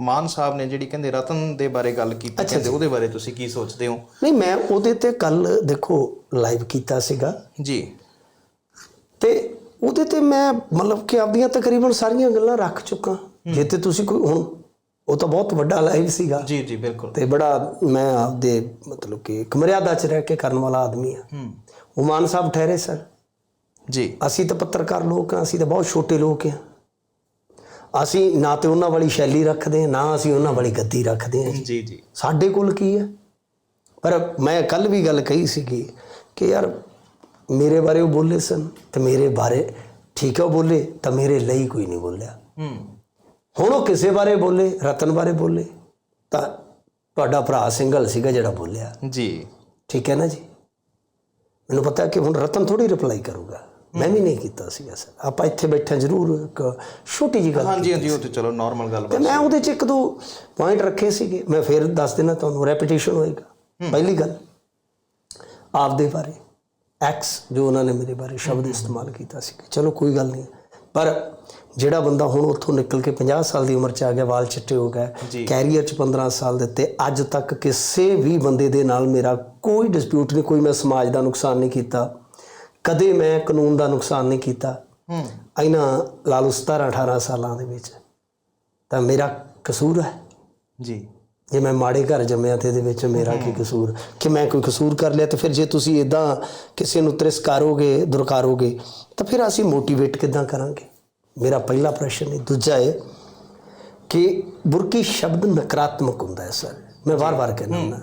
ਮਾਨ ਸਾਹਿਬ ਨੇ ਜਿਹੜੀ ਕਹਿੰਦੇ ਰਤਨ ਦੇ ਬਾਰੇ ਗੱਲ ਕੀਤੀ ਕਹਿੰਦੇ ਉਹਦੇ ਬਾਰੇ ਤੁਸੀਂ ਕੀ ਸੋਚਦੇ ਹੋ? ਨਹੀਂ ਮੈਂ ਉਹਦੇ ਤੇ ਕੱਲ ਦੇਖੋ ਲਾਈਵ ਕੀਤਾ ਸੀਗਾ। ਜੀ। ਤੇ ਉਹਦੇ ਤੇ ਮੈਂ ਮਤਲਬ ਕਿ ਆਪਦੀਆਂ ਤਕਰੀਬਨ ਸਾਰੀਆਂ ਗੱਲਾਂ ਰੱਖ ਚੁੱਕਾ। ਜੇ ਤੇ ਤੁਸੀਂ ਕੋਈ ਹੁਣ ਉਹ ਤਾਂ ਬਹੁਤ ਵੱਡਾ ਲਾਈਵ ਸੀਗਾ। ਜੀ ਜੀ ਬਿਲਕੁਲ। ਤੇ ਬੜਾ ਮੈਂ ਆਪਦੇ ਮਤਲਬ ਕਿ ਇੱਕ ਮਰਿਆਦਾ 'ਚ ਰਹਿ ਕੇ ਕਰਨ ਵਾਲਾ ਆਦਮੀ ਆ। ਹੂੰ। ਉਹ ਮਾਨ ਸਾਹਿਬ ਠਹਿਰੇ ਸਰ ਜੀ। ਅਸੀਂ ਤਾਂ ਪੱਤਰਕਾਰ ਲੋਕ ਆ ਅਸੀਂ ਤਾਂ ਬਹੁਤ ਛੋਟੇ ਲੋਕ ਆ। ਅਸੀਂ ਨਾ ਤੇ ਉਹਨਾਂ ਵਾਲੀ ਸ਼ੈਲੀ ਰੱਖਦੇ ਆ ਨਾ ਅਸੀਂ ਉਹਨਾਂ ਵਾਲੀ ਗੱਦੀ ਰੱਖਦੇ ਆ ਜੀ ਜੀ। ਸਾਡੇ ਕੋਲ ਕੀ ਹੈ? ਪਰ ਮੈਂ ਕੱਲ ਵੀ ਗੱਲ ਕਹੀ ਸੀਗੀ ਕਿ ਯਾਰ ਮੇਰੇ ਬਾਰੇ ਉਹ ਬੋਲੇ ਸਨ ਤੇ ਮੇਰੇ ਬਾਰੇ ਠੀਕ ਹੈ ਉਹ ਬੋਲੇ ਤਾਂ ਮੇਰੇ ਲਈ ਕੋਈ ਨਹੀਂ ਬੋਲਿਆ। ਹੂੰ। ਹੁਣ ਉਹ ਕਿਸੇ ਬਾਰੇ ਬੋਲੇ ਰਤਨ ਬਾਰੇ ਬੋਲੇ ਤਾਂ ਤੁਹਾਡਾ ਭਰਾ ਸਿੰਗਲ ਸੀਗਾ ਜਿਹੜਾ ਬੋਲਿਆ। ਜੀ। ਠੀਕ ਹੈ ਨਾ ਜੀ? ਮੈਨੂੰ ਪਤਾ ਕਿ ਹੁਣ ਰਤਨ ਥੋੜੀ ਰਿਪਲਾਈ ਕਰੂਗਾ। ਮੈਂ ਵੀ ਨਹੀਂ ਕੀਤਾ ਸੀਗਾ ਸਰ। ਆਪਾਂ ਇੱਥੇ ਬੈਠੇ ਜ਼ਰੂਰ ਇੱਕ ਛੋਟੀ ਜੀ ਗੱਲ ਹਾਂਜੀ ਹਾਂਜੀ ਉਹ ਤੇ ਚਲੋ ਨਾਰਮਲ ਗੱਲ ਤੇ ਮੈਂ ਉਹਦੇ ਚ ਇੱਕ ਦੋ ਪੁਆਇੰਟ ਰੱਖੇ ਸੀਗੇ। ਮੈਂ ਫਿਰ ਦੱਸ ਦੇਣਾ ਤੁਹਾਨੂੰ ਰੈਪੀਟੀਸ਼ਨ ਹੋਏਗਾ। ਪਹਿਲੀ ਗੱਲ ਆਪਦੇ ਬਾਰੇ ਐਕਸ ਜੋ ਉਹਨਾਂ ਨੇ ਮੇਰੇ ਬਾਰੇ ਸ਼ਬਦ ਇਸਤੇਮਾਲ ਕੀਤਾ ਸੀ। ਚਲੋ ਕੋਈ ਗੱਲ ਨਹੀਂ। ਪਰ ਜਿਹੜਾ ਬੰਦਾ ਹੁਣ ਉੱਥੋਂ ਨਿਕਲ ਕੇ 50 ਸਾਲ ਦੀ ਉਮਰ ਚ ਆ ਗਿਆ ਵਾਲ ਚਿੱਟੇ ਹੋ ਗਏ ਕੈਰੀਅਰ ਚ 15 ਸਾਲ ਦਿੱਤੇ ਅੱਜ ਤੱਕ ਕਿਸੇ ਵੀ ਬੰਦੇ ਦੇ ਨਾਲ ਮੇਰਾ ਕੋਈ ਡਿਸਪਿਊਟ ਨਹੀਂ ਕੋਈ ਮੈਂ ਸਮਾਜ ਦਾ ਨੁਕਸਾਨ ਨਹੀਂ ਕੀਤਾ। ਕਦੇ ਮੈਂ ਕਾਨੂੰਨ ਦਾ ਨੁਕਸਾਨ ਨਹੀਂ ਕੀਤਾ। ਹੂੰ। ਇਹਨਾਂ ਲਾ ਲਓ 17 18 ਸਾਲਾਂ ਦੇ ਵਿੱਚ। ਤਾਂ ਮੇਰਾ ਕਸੂਰ ਹੈ। ਜੀ। ਜੇ ਮੈਂ ਮਾੜੇ ਘਰ ਜੰਮਿਆ ਤੇ ਇਹਦੇ ਵਿੱਚ ਮੇਰਾ ਕੀ ਕਸੂਰ? ਕਿ ਮੈਂ ਕੋਈ ਕਸੂਰ ਕਰ ਲਿਆ ਤੇ ਫਿਰ ਜੇ ਤੁਸੀਂ ਇਦਾਂ ਕਿਸੇ ਨੂੰ ਤਿਰਸਕਾਰੋਗੇ ਦੁਰਕਾਰੋਗੇ ਤਾਂ ਫਿਰ ਅਸੀਂ ਮੋਟੀਵੇਟ ਕਿਦਾਂ ਕਰਾਂਗੇ? ਮੇਰਾ ਪਹਿਲਾ ਪ੍ਰਸ਼ਨ ਹੈ ਦੂਜਾ ਹੈ ਕਿ ਬੁਰਕੀ ਸ਼ਬਦ ਨਕਾਰਾਤਮਕ ਹੁੰਦਾ ਹੈ ਸਰ। ਮੈਂ ਵਾਰ-ਵਾਰ ਕਹਿੰਦਾ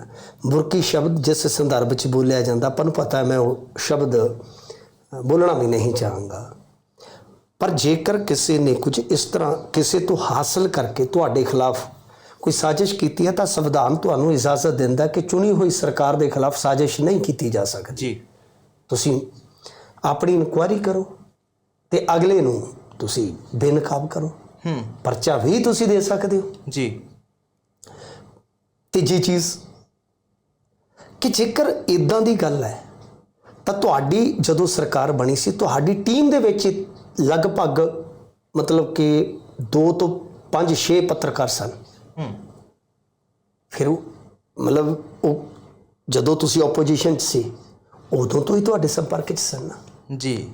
ਬੁਰਕੀ ਸ਼ਬਦ ਜਿਸ ਸੰਦਰਭ ਵਿੱਚ ਬੋਲਿਆ ਜਾਂਦਾ ਆਪਾਂ ਨੂੰ ਪਤਾ ਹੈ ਮੈਂ ਉਹ ਸ਼ਬਦ ਬੋਲਣਾ ਵੀ ਨਹੀਂ ਚਾਹਾਂਗਾ। ਪਰ ਜੇਕਰ ਕਿਸੇ ਨੇ ਕੁਝ ਇਸ ਤਰ੍ਹਾਂ ਕਿਸੇ ਤੋਂ ਹਾਸਲ ਕਰਕੇ ਤੁਹਾਡੇ ਖਿਲਾਫ ਕੋਈ ਸਾਜ਼ਿਸ਼ ਕੀਤੀ ਹੈ ਤਾਂ ਸੰਵਿਧਾਨ ਤੁਹਾਨੂੰ ਇਜਾਜ਼ਤ ਦਿੰਦਾ ਕਿ ਚੁਣੀ ਹੋਈ ਸਰਕਾਰ ਦੇ ਖਿਲਾਫ ਸਾਜ਼ਿਸ਼ ਨਹੀਂ ਕੀਤੀ ਜਾ ਸਕਦੀ। ਜੀ। ਤੁਸੀਂ ਆਪਣੀ ਇਨਕੁਆਇਰੀ ਕਰੋ ਤੇ ਅਗਲੇ ਨੂੰ ਤੁਸੀਂ ਬੇਨਕਾਬ ਕਰੋ। ਹੂੰ। ਪਰਚਾ ਵੀ ਤੁਸੀਂ ਦੇ ਸਕਦੇ ਹੋ। ਜੀ। ਤੀਜੀ ਚੀਜ਼ ਕਿ ਜੇਕਰ ਇਦਾਂ ਦੀ ਗੱਲ ਹੈ ਤਾਂ ਤੁਹਾਡੀ ਜਦੋਂ ਸਰਕਾਰ ਬਣੀ ਸੀ ਤੁਹਾਡੀ ਟੀਮ ਦੇ ਵਿੱਚ ਲਗਭਗ ਮਤਲਬ ਕਿ 2 ਤੋਂ 5 6 ਪੱਤਰਕਾਰ ਸਨ। ਹੂੰ। ਫਿਰ ਉਹ ਮਤਲਬ ਉਹ ਜਦੋਂ ਤੁਸੀਂ ਆਪੋਜੀਸ਼ਨ 'ਚ ਸੀ ਉਦੋਂ ਤੋਂ ਹੀ ਤੁਹਾਡੇ ਸੰਪਰਕ 'ਚ ਸਨ ਜੀ।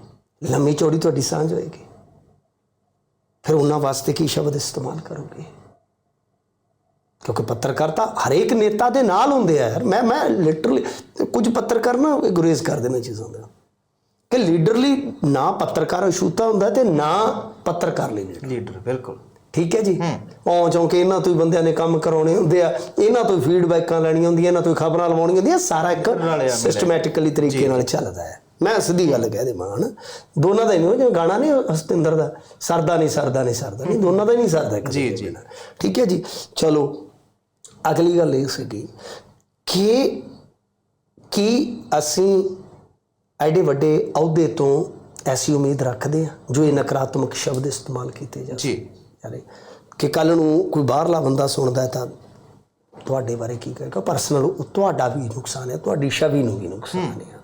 ਲੰਮੀ ਚੌੜੀ ਤੁਹਾਡੀ ਸਾਂਝ ਹੋਏਗੀ। ਫਿਰ ਉਹਨਾਂ ਵਾਸਤੇ ਕੀ ਸ਼ਬਦ ਇਸਤੇਮਾਲ ਕਰੋਗੇ? ਕਿਉਂਕਿ ਪੱਤਰਕਾਰ ਤਾਂ ਹਰੇਕ ਨੇਤਾ ਦੇ ਨਾਲ ਹੁੰਦੇ ਆ ਯਾਰ। ਮੈਂ ਮੈਂ ਲਿਟਰਲੀ ਕੁਝ ਪੱਤਰਕਾਰ ਨਾ ਗੁਰੇਜ਼ ਕਰ ਦੇਣਾ ਚੀਜ਼ਾਂ ਦਾ। ਕਿ ਲੀਡਰਲੀ ਨਾ ਪੱਤਰਕਾਰ ਅਛੂਤਾ ਹੁੰਦਾ ਤੇ ਨਾ ਪੱਤਰਕਾਰ ਲਈ। ਲੀਡਰ ਬਿਲਕੁਲ। ਠੀਕ ਹੈ ਜੀ? ਔਂ ਚੌਂਕੇ ਇਹਨਾਂ ਤੋਂ ਹੀ ਬੰਦਿਆਂ ਨੇ ਕੰਮ ਕਰਾਉਣੇ ਹੁੰਦੇ ਆ ਇਹਨਾਂ ਤੋਂ ਫੀਡਬੈਕਾਂ ਲੈਣੀਆਂ ਹੁੰਦੀਆਂ ਇਹਨਾਂ ਤੋਂ ਹੀ ਖਬਰਾਂ ਲਵਾਉਣੀਆਂ ਹੁੰਦੀਆਂ ਸਾਰਾ ਇੱਕ ਸਿਸਟਮੈਟਿਕਲੀ ਤਰੀਕੇ ਨਾਲ ਚੱਲਦਾ ਹੈ। ਮੈਂ ਸਿੱਧੀ ਗੱਲ ਕਹਿ ਦੇਵਾਂ ਹਨਾ। ਦੋਨਾਂ ਦਾ ਹੀ ਨਹੀਂ ਜਿਵੇਂ ਗਾਣਾ ਨਹੀਂ ਹਸਤਿੰਦਰ ਦਾ ਸਰਦਾ ਨਹੀਂ ਸਰਦਾ ਨਹੀਂ ਸਰਦਾ ਨਹੀਂ ਦੋਨਾਂ ਦਾ ਹੀ ਨਹੀਂ ਸਰਦਾ ਇੱਕ ਜੀ, ਜੀ। ਠੀਕ ਹੈ ਜੀ? ਚਲੋ ਅਗਲੀ ਗੱਲ ਇਹ ਸੀਗੀ ਕਿ ਕੀ ਅਸੀਂ ਐਡੇ ਵੱਡੇ ਅਹੁਦੇ ਤੋਂ ਐਸੀ ਉਮੀਦ ਰੱਖਦੇ ਆ ਜੋ ਇਹ ਨਕਾਰਾਤਮਕ ਸ਼ਬਦ ਇਸਤੇਮਾਲ ਕੀਤੇ ਜਾਂਦੇ ਜੀ। ਯਾਰੇ ਕਿ ਕੱਲ ਨੂੰ ਕੋਈ ਬਾਹਰਲਾ ਬੰਦਾ ਸੁਣਦਾ ਤਾਂ ਤੁਹਾਡੇ ਬਾਰੇ ਕੀ ਕਹੇਗਾ? ਪਰਸਨਲ ਤੁਹਾਡਾ ਵੀ ਨੁਕਸਾਨ ਹੈ ਤੁਹਾਡੀ ਛਵੀ ਨੂੰ ਵੀ ਨੁਕਸਾਨ ਹੈ।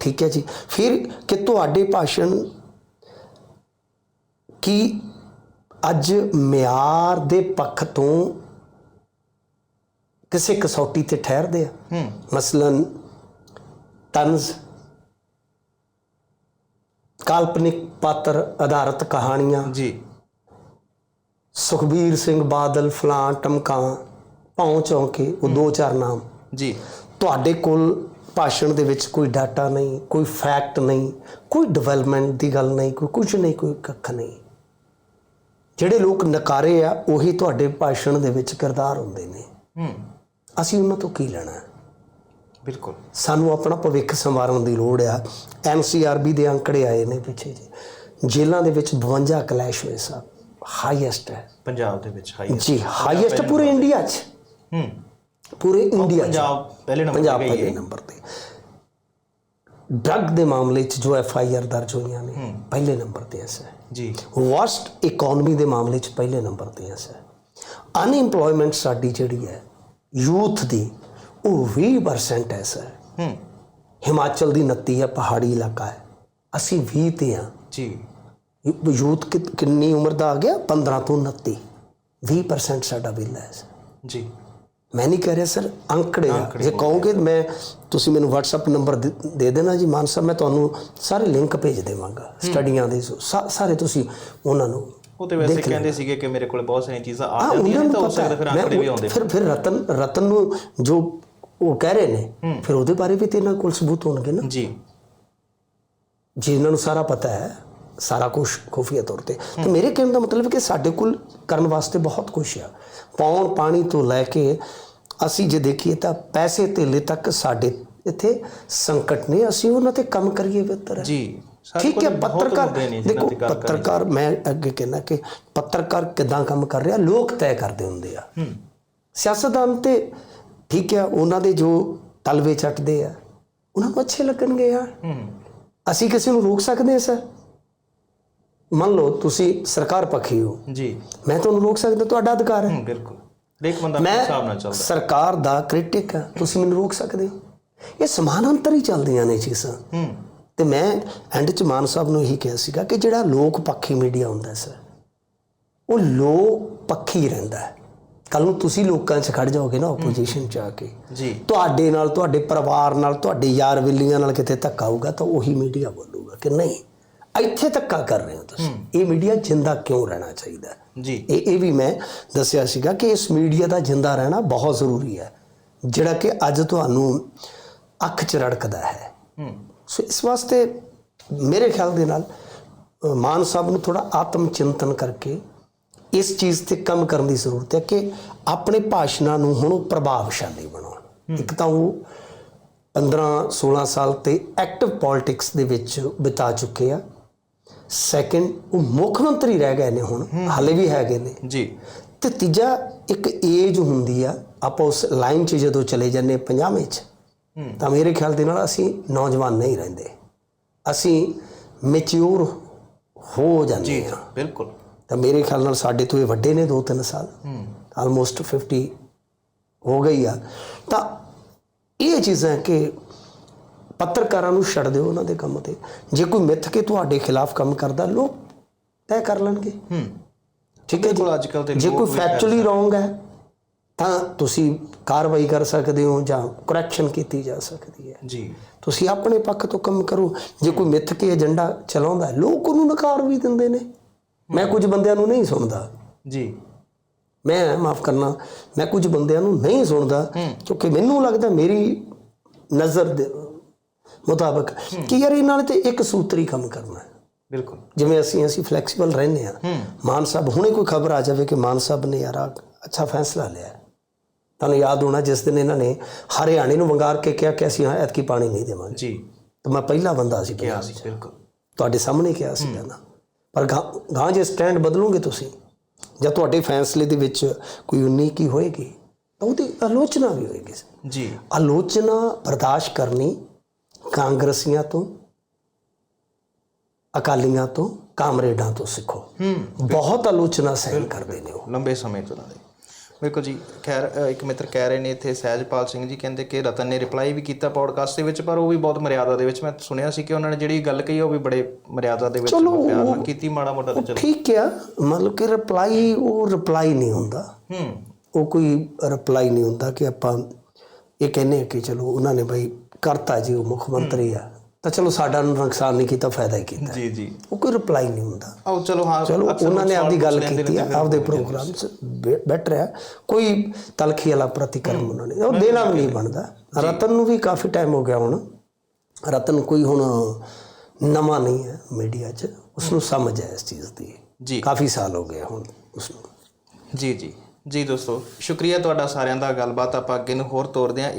ਠੀਕ ਹੈ ਜੀ। ਫਿਰ ਕਿ ਤੁਹਾਡੇ ਭਾਸ਼ਣ ਕੀ ਅੱਜ ਮਿਆਰ ਦੇ ਪੱਖ ਤੋਂ ਕਿਸੇ ਕਸੌਟੀ ਤੇ ਠਹਿਰਦੇ ਆ। ਹੂੰ। ਮਸਲਨ ਤਨਜ਼ ਕਾਲਪਨਿਕ ਪਾਤਰ ਆਧਾਰਿਤ ਕਹਾਣੀਆਂ। ਜੀ। ਸੁਖਬੀਰ ਸਿੰਘ ਬਾਦਲ ਫਲਾਂ ਟਮਕਾਂ ਭੌਂ ਚੌਂਕੇ ਉਹ ਦੋ ਚਾਰ ਨਾਮ। ਜੀ। ਤੁਹਾਡੇ ਕੋਲ ਭਾਸ਼ਣ ਦੇ ਵਿੱਚ ਕੋਈ ਡਾਟਾ ਨਹੀਂ ਕੋਈ ਫੈਕਟ ਨਹੀਂ ਕੋਈ ਡਿਵੈਲਪਮੈਂਟ ਦੀ ਗੱਲ ਨਹੀਂ ਕੋਈ ਕੁਝ ਨਹੀਂ ਕੋਈ ਕੱਖ ਨਹੀਂ। ਜਿਹੜੇ ਲੋਕ ਨਕਾਰੇ ਆ ਉਹੀ ਤੁਹਾਡੇ ਭਾਸ਼ਣ ਦੇ ਵਿੱਚ ਕਿਰਦਾਰ ਹੁੰਦੇ ਨੇ। ਹੂੰ। ਅਸੀਂ ਉਹਨਾਂ ਤੋਂ ਕੀ ਲੈਣਾ ਹੈ? ਬਿਲਕੁਲ। ਸਾਨੂੰ ਆਪਣਾ ਭਵਿੱਖ ਸੰਵਾਰਨ ਦੀ ਲੋੜ ਆ। ਐਨਸੀਆਰਬੀ ਦੇ ਅੰਕੜੇ ਆਏ ਨੇ ਪਿੱਛੇ ਜੀ ਜੇਲ੍ਹਾਂ ਦੇ ਵਿੱਚ 52 ਕਲੈਸ਼ ਹੋਏ ਸਾ ਹਾਈਐਸਟ ਹੈ। ਪੰਜਾਬ ਦੇ ਵਿੱਚ ਹਾਈ ਜੀ ਹਾਈਐਸਟ ਪੂਰੇ ਇੰਡੀਆ 'ਚ। ਹੂੰ। ਪੂਰੇ ਇੰਡੀਆ 'ਚ। ਪੰਜਾਬ ਪਹਿਲੇ ਨੰਬਰ ਪੰਜਾਬ ਪਹਿਲੇ ਨੰਬਰ ਤੇ। ਡਰੱਗ ਦੇ ਮਾਮਲੇ 'ਚ ਜੋ ਐਫ ਆਈ ਆਰ ਦਰਜ ਹੋਈਆਂ ਨੇ ਪਹਿਲੇ ਨੰਬਰ ਤੇ ਐਸਾ ਹੈ। ਜੀ। ਵਰਸਟ ਇਕਨੋਮੀ ਦੇ ਮਾਮਲੇ 'ਚ ਪਹਿਲੇ ਨੰਬਰ ਤੇ ਐਸਾ ਹੈ। ਅਨਇੰਪਲੋਇਮੈਂਟ ਸਾਡੀ ਜਿਹੜੀ ਹੈ ਯੂਥ ਦੀ ਉਹ 20% ਐਸਾ ਹੈ ਹੂੰ। ਹਿਮਾਚਲ ਦੀ 29 ਹੈ ਪਹਾੜੀ ਇਲਾਕਾ ਹੈ। ਅਸੀਂ 20 ਤੇ ਆ ਜੀ। ਯੂਥ ਕਿੰਨੀ ਉਮਰ ਦਾ ਆ ਗਿਆ? 15 ਤੋਂ 29 20% ਸਾਡਾ ਬਿੱਲ ਹੈ ਜੀ। ਮੈਂ ਨਹੀਂ ਕਹਿ ਰਿਹਾ ਸਰ ਅੰਕੜੇ ਜੇ ਕਹੋਗੇ ਮੈਂ ਤੁਸੀਂ ਮੈਨੂੰ WhatsApp ਨੰਬਰ ਦੇ ਦੇਣਾ ਜੀ ਮਾਨ ਸਾਹਿਬ ਮੈਂ ਤੁਹਾਨੂੰ ਸਾਰੇ ਲਿੰਕ ਭੇਜ ਦੇਵਾਂਗਾ। ਸਟੱਡੀਆਂ ਦੇ ਸਾਰੇ ਤੁਸੀਂ ਉਹਨਾਂ ਨੂੰ ਉਹ ਤੇ ਵੈਸੇ ਕਹਿੰਦੇ ਸੀਗੇ ਕਿ ਮੇਰੇ ਕੋਲ ਬਹੁਤ ਸਾਰੀਆਂ ਚੀਜ਼ਾਂ ਆ ਜਾਂਦੀਆਂ ਨੇ ਤਾਂ ਹੋ ਸਕਦਾ ਫਿਰ ਆંકੜੇ ਵੀ ਆਉਂਦੇ। ਫਿਰ ਫਿਰ ਰਤਨ ਰਤਨ ਨੂੰ ਜੋ ਉਹ ਕਹਿ ਰਹੇ ਨੇ ਫਿਰ ਉਹਦੇ ਬਾਰੇ ਵੀ ਤੇ ਇਹਨਾਂ ਕੋਲ ਸਬੂਤ ਹੋਣਗੇ ਨਾ? ਜੀ। ਜੇ ਇਹਨਾਂ ਨੂੰ ਸਾਰਾ ਪਤਾ ਹੈ ਸਾਰਾ ਕੁਝ ਖੁਫੀਆ ਤੌਰ ਤੇ। ਤੇ ਮੇਰੇ ਕਹਿਣ ਦਾ ਮਤਲਬ ਹੈ ਕਿ ਸਾਡੇ ਕੋਲ ਕਰਨ ਵਾਸਤੇ ਬਹੁਤ ਕੁਝ ਆ। ਪੌਣ ਪਾਣੀ ਤੋਂ ਲੈ ਕੇ ਅਸੀਂ ਜੇ ਦੇਖੀਏ ਤਾਂ ਪੈਸੇ ਧੇਲੇ ਤੱਕ ਸਾਡੇ ਇੱਥੇ ਸੰਕਟ ਨੇ ਅਸੀਂ ਉਹਨਾਂ ਤੇ ਕੰਮ ਕਰੀਏ ਬਿਹਤਰ। ਹੈ ਜੀ। ਠੀਕ ਹੈ ਪੱਤਰਕਾਰ ਦੇਖੋ ਪੱਤਰਕਾਰ ਮੈਂ ਅੱਗੇ ਕਹਿਣਾ ਕਿ ਪੱਤਰਕਾਰ ਕਿਦਾਂ ਕੰਮ ਕਰ ਰਿਹਾ ਲੋਕ ਤੈਅ ਕਰਦੇ ਹੁੰਦੇ ਆ। ਸਿਆਸਤਦਾਨ ਤੇ ਠੀਕ ਹੈ ਉਹਨਾਂ ਦੇ ਜੋ ਤਲਵੇ ਚੱਟਦੇ ਆ ਉਹਨਾਂ ਨੂੰ ਅੱਛੇ ਲੱਗਣਗੇ ਯਾਰ ਅਸੀਂ ਕਿਸੇ ਨੂੰ ਰੋਕ ਸਕਦੇ ਹਾਂ ਸਰ? ਮੰਨ ਲਓ ਤੁਸੀਂ ਸਰਕਾਰ ਪੱਖੀ ਹੋ। ਜੀ। ਮੈਂ ਤੁਹਾਨੂੰ ਰੋਕ ਸਕਦਾ ਤੁਹਾਡਾ ਅਧਿਕਾਰ ਹੈ। ਬਿਲਕੁਲ। ਹਰੇਕ ਬੰਦਾ ਆਪਣੇ ਹਿਸਾਬ ਨਾਲ ਚੱਲਦਾ। ਸਰਕਾਰ ਦਾ ਕ੍ਰਿਟਿਕ ਹਾਂ ਤੁਸੀਂ ਮੈਨੂੰ ਰੋਕ ਸਕਦੇ ਹੋ। ਇਹ ਸਮਾਨਾਂਤਰ ਹੀ ਚੱਲਦੀਆਂ ਨੇ ਚੀਜ਼ਾਂ। ਹੂੰ। ਤੇ ਮੈਂ ਐਂਡ ਚ ਮਾਨ ਸਾਹਿਬ ਨੂੰ ਇਹੀ ਕਿਹਾ ਸੀਗਾ ਕਿ ਜਿਹੜਾ ਲੋਕ ਪੱਖੀ ਮੀਡੀਆ ਹੁੰਦਾ ਸਰ ਉਹ ਲੋਕ ਪੱਖੀ ਰਹਿੰਦਾ ਹੈ। ਕੱਲ ਨੂੰ ਤੁਸੀਂ ਲੋਕਾਂ 'ਚ ਖੜ ਜਾਓਗੇ ਨਾ ਆਪੋਜੀਸ਼ਨ 'ਚ ਆ ਕੇ ਜੀ। ਤੁਹਾਡੇ ਨਾਲ ਤੁਹਾਡੇ ਪਰਿਵਾਰ ਨਾਲ ਤੁਹਾਡੇ ਯਾਰ ਵਿਲੀਆਂ ਨਾਲ ਕਿਤੇ ਧੱਕਾ ਹੋਊਗਾ ਤਾਂ ਉਹੀ ਮੀਡੀਆ ਬੋਲੂਗਾ ਕਿ ਨਹੀਂ ਇੱਥੇ ਧੱਕਾ ਕਰ ਰਹੇ ਹੋ ਤੁਸੀਂ। ਇਹ ਮੀਡੀਆ ਜਿੰਦਾ ਕਿਉਂ ਰਹਿਣਾ ਚਾਹੀਦਾ? ਜੀ। ਇਹ ਇਹ ਵੀ ਮੈਂ ਦੱਸਿਆ ਸੀਗਾ ਕਿ ਇਸ ਮੀਡੀਆ ਦਾ ਜਿੰਦਾ ਰਹਿਣਾ ਬਹੁਤ ਜ਼ਰੂਰੀ ਹੈ ਜਿਹੜਾ ਕਿ ਅੱਜ ਤੁਹਾਨੂੰ ਅੱਖ 'ਚ ਰੜਕਦਾ ਹੈ। ਹੂੰ ਸੋ ਇਸ ਵਾਸਤੇ ਮੇਰੇ ਖਿਆਲ ਦੇ ਨਾਲ ਮਾਨ ਸਾਹਿਬ ਨੂੰ ਥੋੜਾ ਆਤਮ ਚਿੰਤਨ ਕਰਕੇ ਇਸ ਚੀਜ਼ ਤੇ ਕੰਮ ਕਰਨ ਦੀ ਜ਼ਰੂਰਤ ਹੈ ਕਿ ਆਪਣੇ ਭਾਸ਼ਣਾਂ ਨੂੰ ਹੁਣ ਪ੍ਰਭਾਵਸ਼ਾਲੀ ਬਣਾਉਣ। ਇੱਕ ਤਾਂ ਉਹ 15 16 ਸਾਲ ਤੇ ਐਕਟਿਵ ਪੋਲਿਟਿਕਸ ਦੇ ਵਿੱਚ ਬਿਤਾ ਚੁੱਕੇ ਆ। ਸੈਕੰਡ ਉਹ ਮੁੱਖ ਮੰਤਰੀ ਰਹਿ ਗਏ ਨੇ ਹੁਣ ਹਾਲੇ ਵੀ ਹੈਗੇ ਨੇ। ਜੀ। ਤੇ ਤੀਜਾ ਇੱਕ ਏਜ ਹੁੰਦੀ ਆ ਆਪਾਂ ਉਸ ਲਾਈਨ 'ਚ ਜਦੋਂ ਚਲੇ ਜਾਂਦੇ 50 ਚ। ਤਾਂ ਮੇਰੇ ਖਿਆਲ ਦੇ ਨਾਲ ਅਸੀਂ ਨੌਜਵਾਨ ਨਹੀਂ ਰਹਿੰਦੇ। ਅਸੀਂ ਮੈਚਿਓਰ ਹੋ ਜਾਂਦੇ ਜੀ ਹਾਂ। ਬਿਲਕੁਲ। ਤਾਂ ਮੇਰੇ ਖਿਆਲ ਨਾਲ ਸਾਡੇ ਤੋਂ ਇਹ ਵੱਡੇ ਨੇ 2-3 ਸਾਲ। ਆਲਮੋਸਟ 50 ਹੋ ਗਈ ਆ। ਤਾਂ ਇਹ ਚੀਜ਼ਾਂ ਕਿ ਪੱਤਰਕਾਰਾਂ ਨੂੰ ਛੱਡ ਦਿਓ ਉਹਨਾਂ ਦੇ ਕੰਮ ਤੇ। ਜੇ ਕੋਈ ਮਿੱਥ ਕੇ ਤੁਹਾਡੇ ਖਿਲਾਫ ਕੰਮ ਕਰਦਾ ਲੋਕ ਤੈਅ ਕਰ ਲੈਣਗੇ। ਹੂੰ। ਠੀਕ ਹੈ ਜੀ? ਅੱਜ ਕੱਲ ਤੇ ਜੇ ਕੋਈ ਫੈਕਚੁਅਲੀ ਰੋਂਗ ਹੈ ਤਾਂ ਤੁਸੀਂ ਕਾਰਵਾਈ ਕਰ ਸਕਦੇ ਹੋ ਜਾਂ ਕਰੈਕਸ਼ਨ ਕੀਤੀ ਜਾ ਸਕਦੀ ਹੈ। ਜੀ। ਤੁਸੀਂ ਆਪਣੇ ਪੱਖ ਤੋਂ ਕੰਮ ਕਰੋ। ਜੇ ਕੋਈ ਮਿੱਥ ਕੇ ਏਜੰਡਾ ਚਲਾਉਂਦਾ ਲੋਕ ਉਹਨੂੰ ਨਕਾਰ ਵੀ ਦਿੰਦੇ ਨੇ। ਮੈਂ ਕੁਝ ਬੰਦਿਆਂ ਨੂੰ ਨਹੀਂ ਸੁਣਦਾ। ਜੀ। ਮੈਂ ਮਾਫ ਕਰਨਾ ਮੈਂ ਕੁਝ ਬੰਦਿਆਂ ਨੂੰ ਨਹੀਂ ਸੁਣਦਾ ਕਿਉਂਕਿ ਮੈਨੂੰ ਲੱਗਦਾ ਮੇਰੀ ਨਜ਼ਰ ਦੇ ਮੁਤਾਬਕ ਕਿ ਯਾਰ ਇਹਨਾਂ ਨੇ ਤੇ ਇੱਕ ਸੂਤਰੀ ਕੰਮ ਕਰਨਾ ਹੈ। ਬਿਲਕੁਲ। ਜਿਵੇਂ ਅਸੀਂ ਅਸੀਂ ਫਲੈਕਸੀਬਲ ਰਹਿੰਦੇ ਆ ਮਾਨ ਸਾਹਿਬ ਹੁਣੇ ਕੋਈ ਖਬਰ ਆ ਜਾਵੇ ਕਿ ਮਾਨ ਸਾਹਿਬ ਨੇ ਯਾਰ ਅੱਛਾ ਫੈਸਲਾ ਲਿਆ ਹੈ। ਤੁਹਾਨੂੰ ਯਾਦ ਹੋਣਾ ਜਿਸ ਦਿਨ ਇਹਨਾਂ ਨੇ ਹਰਿਆਣੇ ਨੂੰ ਵੰਗਾਰ ਕੇ ਕਿਹਾ ਕਿ ਅਸੀਂ ਐਤਕੀ ਪਾਣੀ ਨਹੀਂ ਦੇਵਾਂਗੇ। ਜੀ। ਤਾਂ ਮੈਂ ਪਹਿਲਾ ਬੰਦਾ ਸੀ ਕਿਹਾ ਸੀ ਬਿਲਕੁਲ। ਤੁਹਾਡੇ ਸਾਹਮਣੇ ਕਿਹਾ ਸੀ ਨਾ ਪਰ ਗਾਂ- ਜੇ ਸਟੈਂਡ ਬਦਲੋਗੇ ਤੁਸੀਂ ਜਾਂ ਤੁਹਾਡੇ ਫੈਸਲੇ ਦੇ ਵਿੱਚ ਕੋਈ ਉਨੀਕੀ ਹੋਏਗੀ ਤਾਂ ਉਹਦੀ ਆਲੋਚਨਾ ਵੀ ਹੋਏਗੀ। ਜੀ। ਆਲੋਚਨਾ ਬਰਦਾਸ਼ਤ ਕਰਨੀ ਕਾਂਗਰਸੀਆਂ ਤੋਂ ਅਕਾਲੀਆਂ ਤੋਂ ਕਾਮਰੇਡਾਂ ਤੋਂ ਸਿੱਖੋ। ਹੂੰ। ਬਹੁਤ ਆਲੋਚਨਾ ਸਹਿਨ ਕਰਦੇ ਨੇ ਉਹ। ਲੰਬੇ ਸਮੇਂ ਤੋਂ ਨਾਲੇ। ਬਿਲਕੁਲ ਜੀ ਖੈਰ ਇੱਕ ਮਿੱਤਰ ਕਹਿ ਰਹੇ ਨੇ ਇੱਥੇ ਸਹਿਜਪਾਲ ਸਿੰਘ ਜੀ ਕਹਿੰਦੇ ਕਿ ਰਤਨ ਨੇ ਰਿਪਲਾਈ ਵੀ ਕੀਤਾ ਪੌਡਕਾਸਟ ਦੇ ਵਿੱਚ ਪਰ ਉਹ ਵੀ ਬਹੁਤ ਮਰਿਆਦਾ ਦੇ ਵਿੱਚ ਮੈਂ ਸੁਣਿਆ ਸੀ ਕਿ ਉਹਨਾਂ ਨੇ ਜਿਹੜੀ ਗੱਲ ਕਹੀ ਉਹ ਵੀ ਬੜੇ ਮਰਿਆਦਾ ਦੇ ਵਿੱਚ ਪਿਆਰ ਨਾਲ ਕੀਤੀ ਮਾੜਾ ਮੋਟਾ ਤੇ ਚਲੋ। ਠੀਕ ਆ ਮਤਲਬ ਕਿ ਰਿਪਲਾਈ ਉਹ ਰਿਪਲਾਈ ਨਹੀਂ ਹੁੰਦਾ। ਹੂੰ। ਉਹ ਕੋਈ ਰਿਪਲਾਈ ਨਹੀਂ ਹੁੰਦਾ ਕਿ ਆਪਾਂ ਇਹ ਕਹਿੰਦੇ ਹਾਂ ਕਿ ਚਲੋ ਉਹਨਾਂ ਨੇ ਬਈ ਕਰਤਾ ਜੀ ਉਹ ਮੁੱਖ ਮੰਤਰੀ ਆ। ਤਾਂ ਚਲੋ ਸਾਡਾ ਨੁਕਸਾਨ ਨਹੀਂ ਕੀਤਾ ਫਾਇਦਾ ਹੀ ਕੀਤਾ। ਜੀ ਜੀ। ਉਹ ਕੋਈ ਰਿਪਲਾਈ ਨਹੀਂ ਹੁੰਦਾ। ਆਓ ਚਲੋ ਹਾਂ ਚਲੋ ਉਹਨਾਂ ਨੇ ਆਪਦੀ ਗੱਲ ਕੀਤੀ ਆ ਆਪਦੇ ਪ੍ਰੋਗਰਾਮ 'ਚ ਬੈ- ਬੈਠ ਰਿਹਾ। ਕੋਈ ਤਲਖੀ ਵਾਲਾ ਪ੍ਰਤੀਕਰਮ ਉਹਨਾਂ ਨੇ। ਉਹ ਦੇਣਾ ਵੀ ਨਹੀਂ ਬਣਦਾ। ਰਤਨ ਨੂੰ ਵੀ ਕਾਫੀ ਟਾਈਮ ਹੋ ਗਿਆ ਹੁਣ। ਰਤਨ ਕੋਈ ਹੁਣ ਨਵਾਂ ਨਹੀਂ ਹੈ ਮੀਡੀਆ 'ਚ। ਉਸ ਨੂੰ ਸਮਝ ਹੈ ਇਸ ਚੀਜ਼ ਦੀ। ਜੀ। ਕਾਫੀ ਸਾਲ ਹੋ ਗਏ ਹੁਣ ਉਸ ਨੂੰ ਜੀ ਜੀ। ਜੀ ਦੋਸਤੋ ਸ਼ੁਕਰੀਆ ਤੁਹਾਡਾ ਸਾਰਿਆਂ ਦਾ। ਗੱਲਬਾਤ ਆਪਾਂ ਅੱਗੇ ਨੂੰ ਹੋਰ ਤੋਰਦੇ ਹਾਂ।